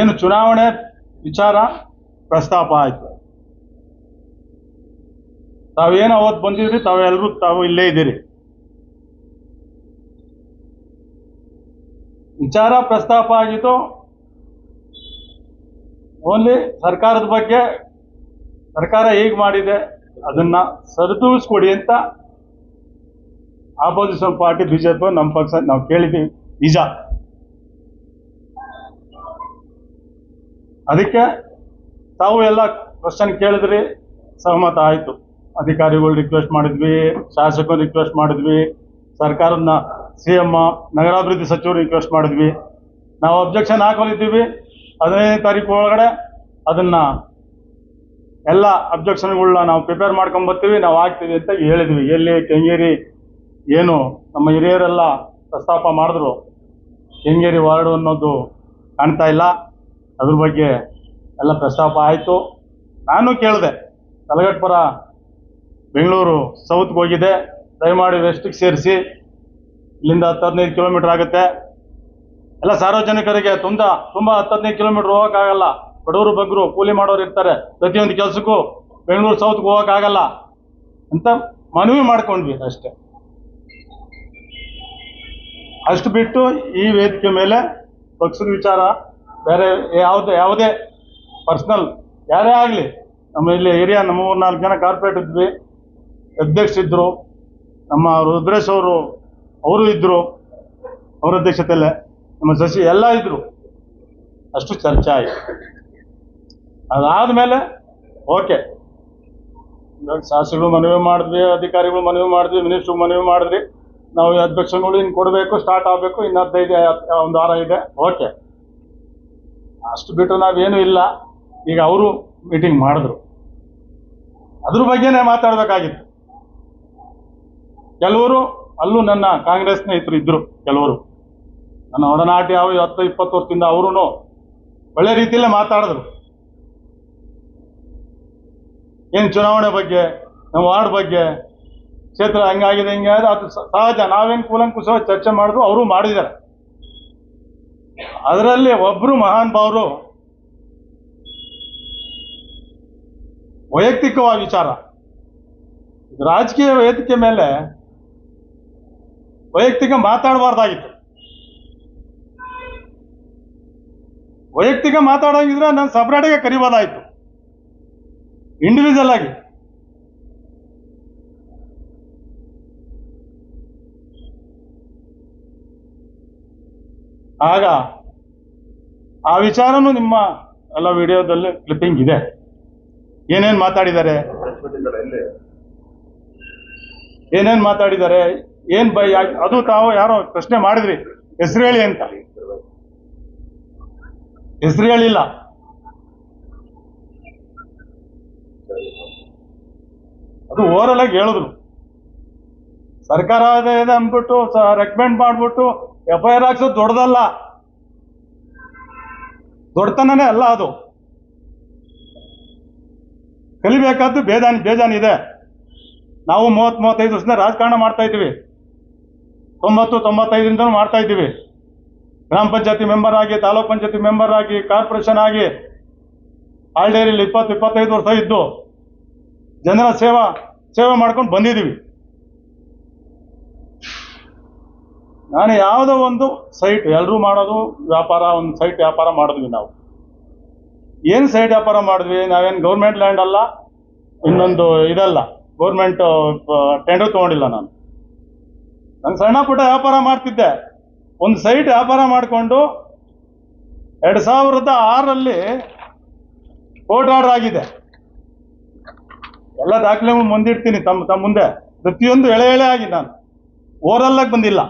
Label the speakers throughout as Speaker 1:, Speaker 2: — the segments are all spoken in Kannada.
Speaker 1: ಏನು ಚುನಾವಣೆ ವಿಚಾರ ಪ್ರಸ್ತಾಪ ಆಯ್ತು. ತಾವೇನು ಅವತ್ತು ಬಂದಿದ್ರಿ ತಾವೆಲ್ಲರೂ ತಾವು ಇಲ್ಲೇ ಇದ್ದೀರಿ. ವಿಚಾರ ಪ್ರಸ್ತಾಪ ಆಗಿತ್ತು ಓನ್ಲಿ ಸರ್ಕಾರದ ಬಗ್ಗೆ ಸರ್ಕಾರ ಹೇಗೆ ಮಾಡಿದೆ ಅದನ್ನ ಸರಿದೂಗಿಸ್ಕೊಡಿ ಅಂತ ಆಪೋಸಿಷನ್ ಪಾರ್ಟಿ, ಬಿಜೆಪಿ ನಮ್ಮ ಪಕ್ಷ ನಾವು ಕೇಳಿದ್ದೀವಿ. ನಿಜ. ಅದಕ್ಕೆ ತಾವು ಎಲ್ಲ ಕ್ವಶನ್ ಕೇಳಿದ್ರಿ ಸಹಮತ ಆಯಿತು. ಅಧಿಕಾರಿಗಳು ರಿಕ್ವೆಸ್ಟ್ ಮಾಡಿದ್ವಿ, ಶಾಸಕರು ರಿಕ್ವೆಸ್ಟ್ ಮಾಡಿದ್ವಿ ಸರ್ಕಾರದ ಸಿ ಎಂ ನಗರಾಭಿವೃದ್ಧಿ ಸಚಿವರು ರಿಕ್ವೆಸ್ಟ್ ಮಾಡಿದ್ವಿ. ನಾವು ಅಬ್ಜೆಕ್ಷನ್ ಹಾಕೊಂಡಿದ್ದೀವಿ ಹದಿನೈದನೇ ತಾರೀಕು ಒಳಗಡೆ ಅದನ್ನ ಎಲ್ಲ ಅಬ್ಜೆಕ್ಷನ್ಗಳನ್ನ ನಾವು ಪ್ರಿಪೇರ್ ಮಾಡ್ಕೊಂಡ್ ಬರ್ತೀವಿ, ನಾವು ಹಾಕ್ತೀವಿ ಅಂತ ಹೇಳಿದ್ವಿ. ಎಲ್ಲಿ ಕೆಂಗೇರಿ ಏನು ನಮ್ಮ ಹಿರಿಯರೆಲ್ಲ ಪ್ರಸ್ತಾಪ ಮಾಡಿದ್ರು. ಕೆಂಗೇರಿ ವಾರ್ಡು ಅನ್ನೋದು ಕಾಣ್ತಾ ಇಲ್ಲ. ಅದ್ರ ಬಗ್ಗೆ ಎಲ್ಲ ಪ್ರಸ್ತಾಪ ಆಯಿತು. ನಾನು ಕೇಳಿದೆ ಕಲಗಟ್ಪುರ ಬೆಂಗಳೂರು, ಸೌತ್ಗೆ ಹೋಗಿದೆ ದಯಮಾಡಿ ವೆಸ್ಟಿಗೆ ಸೇರಿಸಿ. ಇಲ್ಲಿಂದ ಹತ್ತು ಹದಿನೈದು ಕಿಲೋಮೀಟರ್ ಆಗುತ್ತೆ. ಎಲ್ಲ ಸಾರ್ವಜನಿಕರಿಗೆ ತುಂಬ ತುಂಬ ಹತ್ತು ಹದಿನೈದು ಕಿಲೋಮೀಟರ್ ಹೋಗೋಕ್ಕಾಗಲ್ಲ. ಬಡವರು, ಬಗ್ಗರು, ಕೂಲಿ ಮಾಡೋರು ಇರ್ತಾರೆ. ಪ್ರತಿಯೊಂದು ಕೆಲಸಕ್ಕೂ ಬೆಂಗಳೂರು, ಸೌತ್ಗೆ ಹೋಗೋಕ್ಕಾಗಲ್ಲ. ಅಂತ ಮನವಿ ಮಾಡ್ಕೊಂಡ್ವಿ ಅಷ್ಟೇ. ಅಷ್ಟು ಬಿಟ್ಟು ಈ ವೇದಿಕೆ ಮೇಲೆ ಪಕ್ಷದ ವಿಚಾರ ಬೇರೆ ಯಾವುದೇ ಯಾವುದೇ ಪರ್ಸ್ನಲ್ ಯಾರೇ ಆಗಲಿ, ನಮ್ಮ ಇಲ್ಲಿ ಏರಿಯಾ ನಮ್ಮ ನಾಲ್ಕು ಜನ ಕಾರ್ಪೊರೇಟ್ ಇದ್ವಿ. ಅಧ್ಯಕ್ಷರಿದ್ದರು ನಮ್ಮ ರುದ್ರೇಶ್ ಅವರು ಅವರು ಇದ್ದರು ಅವರ ಅಧ್ಯಕ್ಷತೆಯಲ್ಲೇ. ನಮ್ಮ ಸಸಿ ಎಲ್ಲ ಇದ್ದರು ಅಷ್ಟು ಚರ್ಚೆ ಆಯಿತು. ಅದಾದಮೇಲೆ, ಓಕೆ. ಶಾಸಕರು ಮನವಿ ಮಾಡಿದ್ವಿ, ಅಧಿಕಾರಿಗಳು ಮನವಿ ಮಾಡಿದ್ವಿ, ಮಿನಿಸ್ಟ್ರು ಮನವಿ ಮಾಡಿದ್ರಿ. ನಾವು ಅಧ್ಯಕ್ಷಗಳು ಇನ್ನು ಕೊಡಬೇಕು ಸ್ಟಾರ್ಟ್ ಆಗಬೇಕು, ಇನ್ನು ಹದಿನೈದು ಒಂದು ವಾರ ಇದೆ. ಓಕೆ. ಅಷ್ಟು ಬಿಟ್ಟು ನಾವೇನು ಇಲ್ಲ. ಈಗ ಅವರು ಮೀಟಿಂಗ್ ಮಾಡಿದ್ರು. ಅದ್ರ ಬಗ್ಗೆನೇ ಮಾತಾಡಬೇಕಾಗಿತ್ತು. ಕೆಲವರು ಅಲ್ಲೂ ನನ್ನ ಕಾಂಗ್ರೆಸ್ ಸ್ನೇಹಿತರು ಇದ್ರು ಕೆಲವರು. ನನ್ನ ಒಡನಾಟ ಯಾವ ಹತ್ತು, ಇಪ್ಪತ್ತು ವರ್ಷದಿಂದ ಅವರು ಒಳ್ಳೆ ರೀತಿಯಲ್ಲೇ ಮಾತಾಡಿದ್ರು. ಏನು ಚುನಾವಣೆ ಬಗ್ಗೆ, ನಮ್ಮ ವಾರ್ಡ್ ಬಗ್ಗೆ, ಕ್ಷೇತ್ರ ಹಂಗಾಗಿದೆ, ಹಿಂಗಾಗಿದೆ, ಅದು ಸಹಜ. ನಾವೇನು ಕೂಲಂಕುಷವಾಗಿ ಚರ್ಚೆ ಮಾಡಿದ್ರು, ಅವರು ಮಾಡಿದ್ದಾರೆ. ಅದರಲ್ಲಿ ಮಹಾನ್ ಭಾವರು ವೈಯಕ್ತಿಕವಾದ ವಿಚಾರ. ರಾಜಕೀಯ ವೇದಿಕೆ ಮೇಲೆ ವೈಯಕ್ತಿಕ ಮಾತಾಡಬಾರ್ದಾಗಿತ್ತು. ವೈಯಕ್ತಿಕ ಮಾತಾಡೋಂಗಿದ್ರೆ ನಾನು ಸಪ್ರೇಟಾಗೆ ಕರಿಬೋದಾಯ್ತು. ಇಂಡಿವಿಜುವಲ್ ಆಗಿ. ಆಗ ಆ ವಿಚಾರನೂ ನಿಮ್ಮ ಎಲ್ಲ ವಿಡಿಯೋದಲ್ಲಿ ಕ್ಲಿಪ್ಪಿಂಗ್ ಇದೆ. ಏನೇನ್ ಮಾತಾಡಿದ್ದಾರೆ? ಏನೇನ್ ಮಾತಾಡಿದ್ದಾರೆ? ಏನ್ ಬೈ ಅದು ತಾವು ಯಾರೋ ಪ್ರಶ್ನೆ ಮಾಡಿದ್ರಿ. ಹೆಸರು ಹೇಳಿ ಅಂತ. ಹೆಸರು ಹೇಳಿಲ್ಲ ಅದು ಓವರಲ್ ಆಗಿ ಹೇಳಿದ್ರು. ಸರ್ಕಾರ ಇದೆ ಅಂದ್ಬಿಟ್ಟು ರೆಕಮೆಂಡ್ ಮಾಡ್ಬಿಟ್ಟು ಎಫ್ ಐ ಆರ್ ಹಾಕ್ಸೋದು ದೊಡ್ಡದಲ್ಲ. ದೊಡ್ಡತನನೇ ಅಲ್ಲ ಅದು. ಕಲಿಬೇಕಾದ್ದು ಬೇಜಾನ್ ಬೇಜಾನ್ ಇದೆ ನಾವು ಮೂವತ್ತು ಮೂವತ್ತೈದು ವರ್ಷದಿಂದ ರಾಜಕಾರಣ ಮಾಡ್ತಾ ಇದ್ದೀವಿ. ತೊಂಬತ್ತು ತೊಂಬತ್ತೈದರಿಂದ ಮಾಡ್ತಾ ಇದ್ದೀವಿ. ಗ್ರಾಮ ಪಂಚಾಯತಿ ಮೆಂಬರ್ ಆಗಿ, ತಾಲೂಕ್ ಪಂಚಾಯತಿ ಮೆಂಬರ್ ಆಗಿ, ಕಾರ್ಪೊರೇಷನ್ ಆಗಿ ಆಲ್ಡೇರಿಲಿ ಇಪ್ಪತ್ತು, ಇಪ್ಪತ್ತೈದು ವರ್ಷ ಇದ್ದು, ಜನರ ಸೇವಾ ಸೇವೆ ಮಾಡ್ಕೊಂಡು ಬಂದಿದ್ದೀವಿ. ನಾನು ಯಾವುದೋ ಒಂದು ಸೈಟ್ ಎಲ್ಲರೂ ಮಾಡೋದು ವ್ಯಾಪಾರ, ಒಂದು ಸೈಟ್ ವ್ಯಾಪಾರ ಮಾಡಿದ್ವಿ ನಾವು. ಏನು ಸೈಟ್ ವ್ಯಾಪಾರ ಮಾಡಿದ್ವಿ? ನಾವೇನು ಗೌರ್ಮೆಂಟ್ ಲ್ಯಾಂಡ್ ಅಲ್ಲ, ಇನ್ನೊಂದು ಇದಲ್ಲ ಗೌರ್ಮೆಂಟ್ ಟೆಂಡರ್ ತೊಗೊಂಡಿಲ್ಲ ನಾನು. ನಾನು ಸಣ್ಣ ಪುಟ್ಟ ವ್ಯಾಪಾರ ಮಾಡ್ತಿದ್ದೆ. ಒಂದು ಸೈಟ್ ವ್ಯಾಪಾರ ಮಾಡಿಕೊಂಡು ಎರಡು ಸಾವಿರದ ಆರರಲ್ಲಿ ಕೋರ್ಟ್ ಆರ್ಡರ್ ಆಗಿದೆ. ಎಲ್ಲ ದಾಖಲೆ ಮುಂದಿಡ್ತೀನಿ ತಮ್ಮ ತಮ್ಮ ಮುಂದೆ. ಪ್ರತಿಯೊಂದು ಎಳೆ ಎಳೆ ಆಗಿ ನಾನು. ಓರಲ್ಲಾಗಿ ಬಂದಿಲ್ಲ.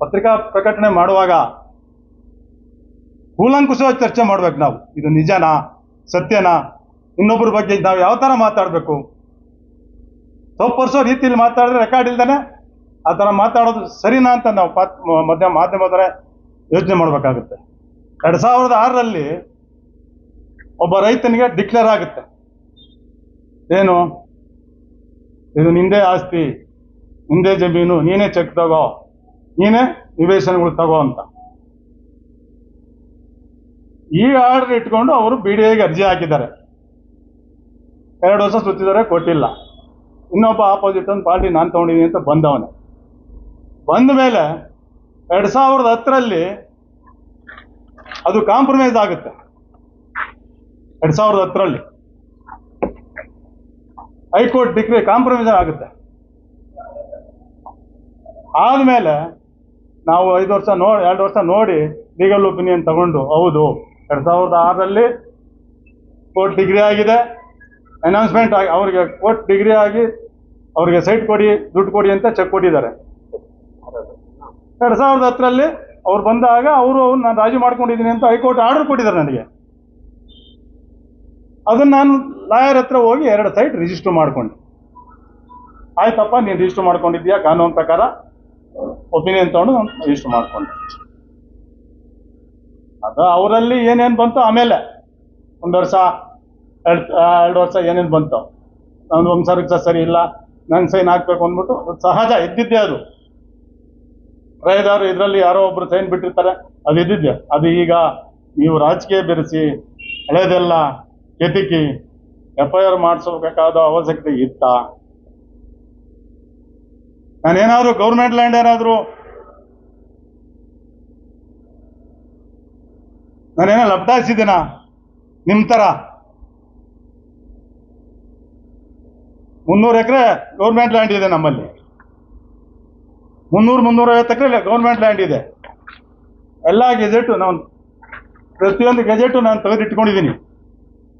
Speaker 1: ಪತ್ರಿಕಾ ಪ್ರಕಟಣೆ ಮಾಡುವಾಗ ಕೂಲಂಕುಷವಾಗಿ ಚರ್ಚೆ ಮಾಡ್ಬೇಕು ನಾವು. ಇದು ನಿಜನಾ? ಸತ್ಯನಾ? ಇನ್ನೊಬ್ಬರ ಬಗ್ಗೆ ನಾವು ಯಾವ ಥರ ಮಾತಾಡಬೇಕು? ತಪ್ಪರ್ಸೋ ರೀತಿಯಲ್ಲಿ ಮಾತಾಡಿದ್ರೆ ರೆಕಾರ್ಡ್ ಇಲ್ದಾನೆ ಆ ಥರ ಮಾತಾಡೋದು ಸರಿನಾ ಅಂತ ನಾವು ಪಾತ್ ಮಧ್ಯ ಮಾಧ್ಯಮದವರೇ ಯೋಚನೆ ಮಾಡಬೇಕಾಗುತ್ತೆ. ಎರಡು ಸಾವಿರದ ಆರರಲ್ಲಿ ಒಬ್ಬ ರೈತನಿಗೆ ಡಿಕ್ಲೇರ್ ಆಗುತ್ತೆ. ಏನು? ಇದು ನಿಂದೇ ಆಸ್ತಿ, ನಿಂದೇ ಜಮೀನು, ನೀನೇ ಚೆಕ್ ತಗೋ. ನೀನೇ ನಿವೇಶನಗಳು ತಗೋ ಅಂತ. ಈ ಆರ್ಡರ್ ಇಟ್ಕೊಂಡು ಅವರು ಬಿ ಡಿ ಐಗೆ ಅರ್ಜಿ ಹಾಕಿದ್ದಾರೆ. ಎರಡು ವರ್ಷ ಸುತ್ತಿದ್ದಾರೆ ಕೊಟ್ಟಿಲ್ಲ. ಇನ್ನೊಬ್ಬ ಆಪೋಸಿಟ್ ಒಂದು ಪಾರ್ಟಿ ನಾನು ತಗೊಂಡಿದ್ದೀನಿ ಅಂತ ಬಂದವನೆ. ಬಂದ ಮೇಲೆ ಎರಡು ಸಾವಿರದ ಹತ್ತರಲ್ಲಿ ಅದು ಕಾಂಪ್ರಮೈಸ್ ಆಗುತ್ತೆ. ಎರಡು ಸಾವಿರದ ಹತ್ತರಲ್ಲಿ. ಹೈಕೋರ್ಟ್ ಡಿಗ್ರಿ ಕಾಂಪ್ರಮೈಸ್ ಆಗುತ್ತೆ. ಆದಮೇಲೆ ನಾವು ಐದು ವರ್ಷ ನೋಡಿ ಎರಡು ವರ್ಷ ನೋಡಿ ಲೀಗಲ್ ಒಪಿನಿಯನ್ ತಗೊಂಡು, ಹೌದು, ಎರಡು ಸಾವಿರದ ಆರರಲ್ಲಿ ಕೋರ್ಟ್ ಡಿಗ್ರಿ ಆಗಿದೆ ಅನೌನ್ಸ್ಮೆಂಟ್ ಆಗಿ, ಅವ್ರಿಗೆ ಕೋರ್ಟ್ ಡಿಗ್ರಿ ಆಗಿ ಅವ್ರಿಗೆ ಸೈಟ್ ಕೊಡಿ, ದುಡ್ಡು ಕೊಡಿ ಅಂತ ಚೆಕ್ ಕೊಟ್ಟಿದ್ದಾರೆ. ಎರಡು ಸಾವಿರದ ಹತ್ತರಲ್ಲಿ ಅವ್ರು ಬಂದಾಗ ಅವರು ನಾನು ರಾಜಿ ಮಾಡ್ಕೊಂಡಿದ್ದೀನಿ ಅಂತ ಹೈಕೋರ್ಟ್ ಆರ್ಡರ್ ಕೊಟ್ಟಿದ್ದಾರೆ ನನಗೆ. ಅದನ್ನ ನಾನು ಲಾಯರ್ ಹತ್ರ ಹೋಗಿ ಎರಡು ಸೈಟ್ ರಿಜಿಸ್ಟರ್ ಮಾಡ್ಕೊಂಡೆ. ಆಯ್ತಪ್ಪ, ನೀನು ರಿಜಿಸ್ಟರ್ ಮಾಡ್ಕೊಂಡಿದ್ದೀಯಾ? ಕಾನೂನು ಪ್ರಕಾರ ಒಪಿನಿಯನ್ ತಗೊಂಡು ನಾನು ರಿಜಿಸ್ಟರ್ ಮಾಡ್ಕೊಂಡೆ. ಅದು ಅವರಲ್ಲಿ ಏನೇನು ಬಂತು ಆಮೇಲೆ ಒಂದು ವರ್ಷ, ಎರಡು ಎರಡು ವರ್ಷ ಏನೇನು ಬಂತು. ನಾನು ವಂಶವೃಕ್ಷ ಸರಿ ಇಲ್ಲ ನನ್ನ ಸೈನ್ ಹಾಕ್ಬೇಕು ಅಂದ್ಬಿಟ್ಟು ಸಹಜ, ಇದ್ದಿದ್ದೆ ಅದು. ರೈದಾರು ಇದರಲ್ಲಿ ಯಾರೋ ಒಬ್ರು ಸೈನ್ ಬಿಟ್ಟಿರ್ತಾರೆ, ಅದು ಇದ್ದಿದ್ದೆ. ಅದು ಈಗ ನೀವು ರಾಜಕೀಯ ಬೆರೆಸಿ, ಹಳೆದೆಲ್ಲ ಕೆದಕಿ ಎಫ್ ಐ ಆರ್ ಮಾಡಿಸಬೇಕಾದ ಅವಶ್ಯಕತೆ ಇತ್ತ? ನಾನೇನಾದ್ರೂ ಗೌರ್ಮೆಂಟ್ ಲ್ಯಾಂಡ್ ಏನಾದ್ರು ನಾನೇನೋ ಲಪ್ಟಾಯಿಸಿದ್ದೀನ ನಿಮ್ಮ ಥರ ಮುನ್ನೂರು ಎಕರೆ ಗೌರ್ಮೆಂಟ್ ಲ್ಯಾಂಡ್ ಇದೆ ನಮ್ಮಲ್ಲಿ. ಮುನ್ನೂರು ಮುನ್ನೂರೈವತ್ತು ಎಕರೆ ಗೌರ್ಮೆಂಟ್ ಲ್ಯಾಂಡ್ ಇದೆ. ಎಲ್ಲ ಗೆಜೆಟು ನಾನು ಪ್ರತಿಯೊಂದು ಗೆಜೆಟು ನಾನು ತೆಗೆದಿಟ್ಕೊಂಡಿದ್ದೀನಿ.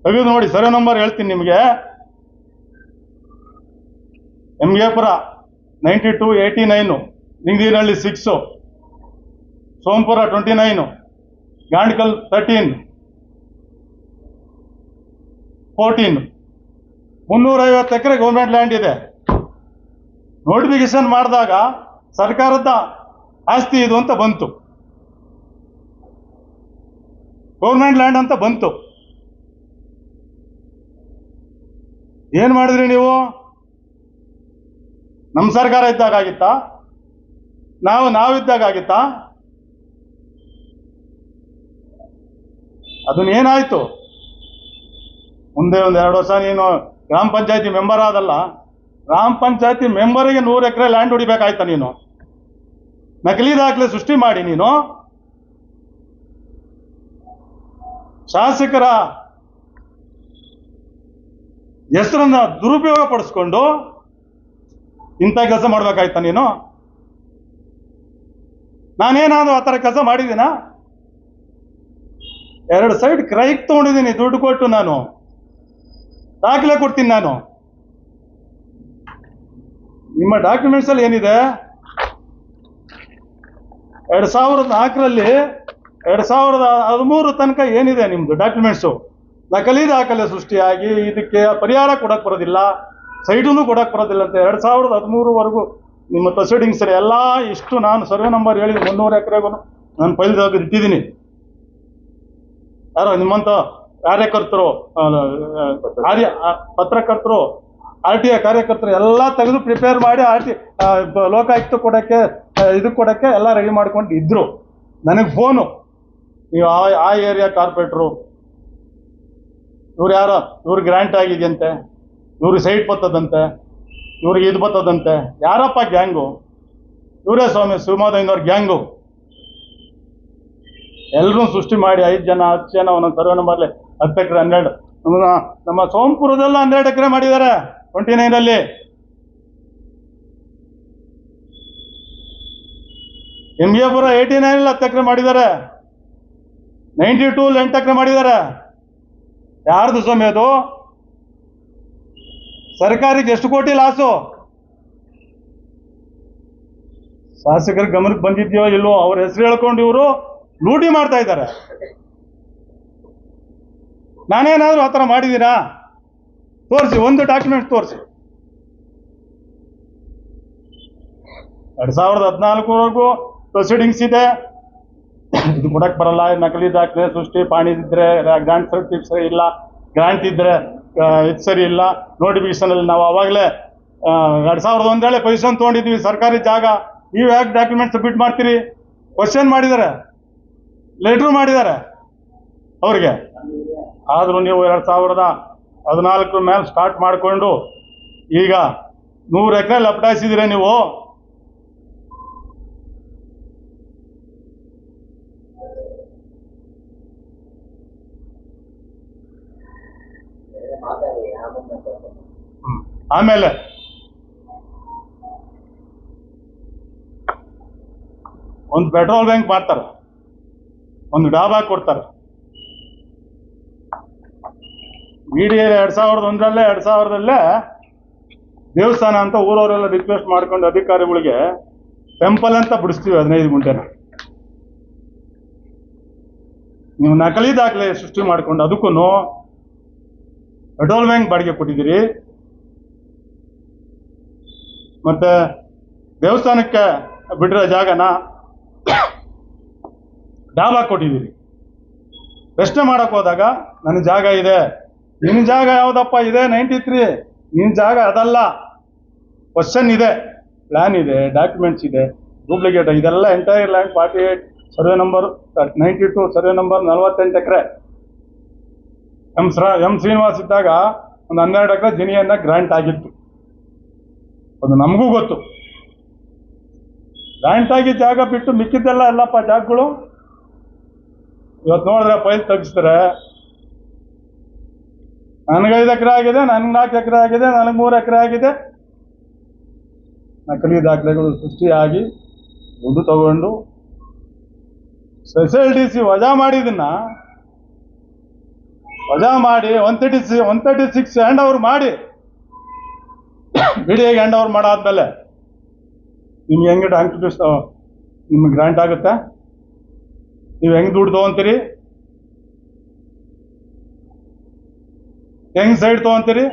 Speaker 1: ತೆಗೆದು ನೋಡಿ, ಸರ್ವೆ ನಂಬರ್ ಹೇಳ್ತೀನಿ ನಿಮಗೆ. M ninety two eighty nine Ningadinahalli six Somapura twenty nine Gandkal thirteen fourteen ಮುನ್ನೂರೈವತ್ತು ಎಕರೆ ಗೌರ್ಮೆಂಟ್ ಲ್ಯಾಂಡ್ ಇದೆ. ನೋಟಿಫಿಕೇಶನ್ ಮಾಡಿದಾಗ ಸರ್ಕಾರದ ಆಸ್ತಿ ಇದು ಅಂತ ಬಂತು. ಗೌರ್ಮೆಂಟ್ ಲ್ಯಾಂಡ್ ಅಂತ ಬಂತು. ಏನು ಮಾಡಿದ್ರಿ ನೀವು? ನಮ್ಮ ಸರ್ಕಾರ ಇದ್ದಾಗ ಆಗಿತ್ತಾ ನಾವು ನಾವಿದ್ದಾಗ ಆಗಿತ್ತಾ ಅದನ್ನ ಏನಾಯ್ತು? ಮುಂದೆ ಒಂದು ಎರಡು ವರ್ಷ ನೀನು ಗ್ರಾಮ ಪಂಚಾಯತಿ ಮೆಂಬರ್ ಆದಲ್ಲ, ಗ್ರಾಮ ಪಂಚಾಯತಿ ಮೆಂಬರಿಗೆ ನೂರು ಎಕರೆ ಲ್ಯಾಂಡ್ ಹೊಡಿಬೇಕಾಯ್ತಾ ನೀನು? ನಕಲಿ ದಾಖಲೆ ಸೃಷ್ಟಿ ಮಾಡಿ ನೀನು? ಶಾಸಕರ ಹೆಸರನ್ನ ದುರುಪಯೋಗ ಪಡಿಸ್ಕೊಂಡು ಇಂಥ ಕೆಲಸ ಮಾಡ್ಬೇಕಾಯ್ತಾ ನೀನು? ನಾನೇನಾದ್ರೂ ಆ ಥರ ಕೆಲಸ ಮಾಡಿದ್ದೀನಾ? ಎರಡು ಸೈಡ್ ಕ್ರೈಕ್ ತಗೊಂಡಿದ್ದೀನಿ, ದುಡ್ಡು ಕೊಟ್ಟು ನಾನು. ದಾಖಲೆ ಕೊಡ್ತೀನಿ ನಾನು. ನಿಮ್ಮ ಡಾಕ್ಯುಮೆಂಟ್ಸ್ ಅಲ್ಲಿ ಏನಿದೆ? ಎರಡು ಸಾವಿರದ ನಾಲ್ಕರಲ್ಲಿ ಎರಡು ಸಾವಿರದ ಹದಿಮೂರು ತನಕ ಏನಿದೆ ನಿಮ್ಮದು ಡಾಕ್ಯುಮೆಂಟ್ಸು ನಕಲಿ ದಾಖಲೆ ಸೃಷ್ಟಿಯಾಗಿ ಇದಕ್ಕೆ ಪರಿಹಾರ ಕೊಡಕ್ಕೆ ಬರೋದಿಲ್ಲ. ಸೈಟನ್ನು ಕೊಡಕ್ಕೆ ಬರೋದಿಲ್ಲ ಅಂತ ಎರಡ್ ಸಾವಿರದ ಹದಿಮೂರುವರೆಗೂ ನಿಮ್ಮ ಪ್ರೊಸೀಡಿಂಗ್ಸ್ ಎಲ್ಲ ಇಷ್ಟು ನಾನು ಸರ್ವೆ ನಂಬರ್ ಹೇಳಿದ ಮುನ್ನೂರು ಎಕರೆಗೂ ನಾನು ತೆಗೆದು ಇಟ್ಟಿದ್ದೀನಿ. ಯಾರೋ ನಿಮ್ಮಂತ ಕಾರ್ಯಕರ್ತರು ಕಾರ್ಯ ಪತ್ರಕರ್ತರು ಆರ್ ಟಿ ಐ ಕಾರ್ಯಕರ್ತರು ಎಲ್ಲ ತೆಗೆದು ಪ್ರಿಪೇರ್ ಮಾಡಿ ಆರ್ ಟಿ ಲೋಕಾಯುಕ್ತ ಕೊಡೋಕ್ಕೆ ಇದಕ್ಕೆ ಕೊಡೋಕ್ಕೆ ಎಲ್ಲ ರೆಡಿ ಮಾಡ್ಕೊಂಡು ಇದ್ದರು ನನಗೆ ಫೋನು ನೀವು ಆ ಆ ಏರಿಯಾ ಕಾರ್ಪೊರೇಟ್ರು ಇವ್ರು ಯಾರೋ, ಇವ್ರು ಗ್ರ್ಯಾಂಟ್ ಆಗಿದೆಯಂತೆ. ಇವ್ರಿಗೆ ಸೈಟ್ ಬರ್ತದಂತೆ, ಇವ್ರಿಗೆ ಇದು ಬರ್ತದಂತೆ. ಯಾರಪ್ಪ ಗ್ಯಾಂಗು? ಇವರೇ ಸ್ವಾಮಿ ಶಿವಮಾಧವಿನವ್ರ ಗ್ಯಾಂಗು. ಎಲ್ಲರೂ ಸೃಷ್ಟಿ ಮಾಡಿ ಐದು ಜನ, ಹತ್ತು ಜನ, ಒಂದೊಂದು ಸರ್ವೆ ಮಾಡಲಿ ಹತ್ತು ಎಕರೆ, ಹನ್ನೆರಡು. ನಮ್ಮ ಸೋಮಪುರದಲ್ಲ ಹನ್ನೆರಡು ಎಕರೆ ಮಾಡಿದ್ದಾರೆ ಟ್ವೆಂಟಿ ನೈನಲ್ಲಿ ಎಂ ಎ ಪುರ ಏಯ್ಟಿ ನೈನ್ ಹತ್ತು ಎಕರೆ ಮಾಡಿದ್ದಾರೆ. ನೈಂಟಿ ಟೂ ಎಂಟು ಎಕರೆ ಮಾಡಿದ್ದಾರೆ. ಯಾರ್ದು ಸ್ವಾಮಿ ಅದು? ಸರ್ಕಾರಕ್ಕೆ ಎಷ್ಟು ಕೋಟಿ ಲಾಸು? ಶಾಸಕರ ಗಮನಕ್ಕೆ ಬಂದಿದ್ಯೋ ಇಲ್ವೋ ಅವ್ರ ಹೆಸರು ಹೇಳ್ಕೊಂಡು ಇವರು ಲೂಟಿ ಮಾಡ್ತಾ ಇದ್ದಾರೆ. ನಾನೇನಾದ್ರೂ ಆ ಥರ ಮಾಡಿದ್ದೀರಾ? ತೋರಿಸಿ, ಒಂದು ಡಾಕ್ಯುಮೆಂಟ್ ತೋರಿಸಿ. ಎರಡ್ ಸಾವಿರದ ಹದಿನಾಲ್ಕುವರೆಗೂ ಪ್ರೊಸೀಡಿಂಗ್ಸ್ ಇದೆ. ಇದು ಕೊಡಕ್ ಬರಲ್ಲ. ನಕಲಿ ದಾಖಲೆ ಸೃಷ್ಟಿ ಪಾಣಿ ಇದ್ರೆ ಗ್ರಾಂಟ್ ಸರ್ಟಿಫಿಕೇಟ್ ಸರಿ ಇಲ್ಲ. ಗ್ರಾಂಟ್ ಇದ್ರೆ ಇದು ಸರಿ ಇಲ್ಲ. ನೋಟಿಫಿಕೇಶನ್ ಅಲ್ಲಿ ನಾವು ಆವಾಗಲೇ ಎರಡು ಸಾವಿರದ ಒಂದೇಳೆ ಪೊಸಿಷನ್ ತೊಗೊಂಡಿದ್ವಿ ಸರ್ಕಾರಿ ಜಾಗ. ನೀವು ಯಾಕೆ ಡಾಕ್ಯುಮೆಂಟ್ ಸಬ್ಮಿಟ್ ಮಾಡ್ತೀರಿ? ಕ್ವಶನ್ ಮಾಡಿದ್ದಾರೆ. ಲೆಟ್ರು ಮಾಡಿದ್ದಾರೆ ಅವ್ರಿಗೆ. ಆದರೂ ನೀವು ಎರಡು ಸಾವಿರದ ಹದಿನಾಲ್ಕು ಮೇಲೆ ಸ್ಟಾರ್ಟ್ ಮಾಡಿಕೊಂಡು ಈಗ ನೂರು ಎಕರೆ ಲಪಟಾಯಿಸಿದಿರ ನೀವು?
Speaker 2: ಆಮೇಲೆ
Speaker 1: ಒಂದು ಪೆಟ್ರೋಲ್ ಬ್ಯಾಂಕ್ ಮಾಡ್ತಾರೆ. ಒಂದು ಡಾಬಾ ಕೊಡ್ತಾರೆ. ಮೀಡಿಯಲ್ಲಿ ಎರಡ್ ಸಾವಿರದ ಒಂದರಲ್ಲೇ, ಎರಡ್ ಸಾವಿರದಲ್ಲೇ ದೇವಸ್ಥಾನ ಅಂತ ಊರವರೆಲ್ಲ ರಿಕ್ವೆಸ್ಟ್ ಮಾಡ್ಕೊಂಡು ಅಧಿಕಾರಿಗಳಿಗೆ ಟೆಂಪಲ್ ಅಂತ ಬಿಡಿಸ್ತೀವಿ ಹದಿನೈದು ಗುಂಟೆನ. ನೀವು ನಕಲಿ ದಾಖಲೆ ಸೃಷ್ಟಿ ಮಾಡ್ಕೊಂಡು ಅದಕ್ಕೂ ಪೆಟ್ರೋಲ್ ಬ್ಯಾಂಕ್ ಬಾಡಿಗೆ ಕೊಟ್ಟಿದ್ದೀರಿ. ಮತ್ತೆ ದೇವಸ್ಥಾನಕ್ಕೆ ಬಿಟ್ಟಿರೋ ಜಾಗನ ಡಾಬಾ ಕೊಟ್ಟಿದ್ದೀರಿ. ಪ್ರಶ್ನೆ ಮಾಡಕ್ ಹೋದಾಗ, ನನ್ನ ಜಾಗ ಇದೆ. ನಿನ್ನ ಜಾಗ ಯಾವ್ದಪ್ಪ ಇದೆ? ನೈಂಟಿ ತ್ರೀ ನಿನ್ನ ಜಾಗ ಅದಲ್ಲ. ಕ್ವಶನ್ ಇದೆ. ಪ್ಲಾನ್ ಇದೆ. ಡಾಕ್ಯುಮೆಂಟ್ಸ್ ಇದೆ. ಡೂಪ್ಲಿಕೇಟ್ ಇದೆಲ್ಲ entire land forty eight survey number ninety two survey number ನಲ್ವತ್ತೆಂಟು ಎಕರೆ. ಎಂ ಸ್ರ ಎಂ ಶ್ರೀನಿವಾಸ್ ಇದ್ದಾಗ ಒಂದು ಹನ್ನೆರಡು ಎಕರೆ ಜಿನಿಯನ್ನ ಗ್ರ್ಯಾಂಟ್ ಆಗಿತ್ತು. ಅದು ನಮಗೂ ಗೊತ್ತು. ಗ್ರ್ಯಾಂಟ್ ಆಗಿ ಜಾಗ ಬಿಟ್ಟು ಮಿಕ್ಕಿದ್ದೆಲ್ಲ ಎಲ್ಲಪ್ಪ ಜಾಗಗಳು? ಇವತ್ತು ನೋಡಿದ್ರೆ ಪೈಲ್ ತೆಗಿಸ್ತಾರೆ. ನನಗೈದು ಎಕರೆ ಆಗಿದೆ, ನನಗೆ ನಾಲ್ಕು ಎಕರೆ ಆಗಿದೆ, ನನಗೆ ಮೂರು ಎಕರೆ ಆಗಿದೆ. ನಕಲಿ ದಾಖಲೆಗಳು ಸೃಷ್ಟಿಯಾಗಿ ದುಡ್ಡು ತಗೊಂಡು ಸ್ಪೆಷಲ್ ಡಿ ಸಿ ವಜಾ ಮಾಡಿದನ್ನ ವಜಾ ಮಾಡಿ one thirty C one thirty six hand over ಮಾಡಿ ಬಿಡಿಗೆ ಹ್ಯಾಂಡ್ ಓವರ್ ಮಾಡಾದ್ಮೇಲೆ? ನಿಮ್ಗೆ ಹೆಂಗೆ ಡಾಕ್ಯುಮೆಂಟ್ಸ್ ನಿಮ್ಗೆ ಗ್ರಾಂಟ್ ಆಗುತ್ತೆ? ನೀವು ಹೆಂಗ್ ದುಡ್ಡು ತಗೊಂತೀರಿ? ಹೆಂಗ್ ಸೈಡ್ ತಗೊಂತೀರಿ?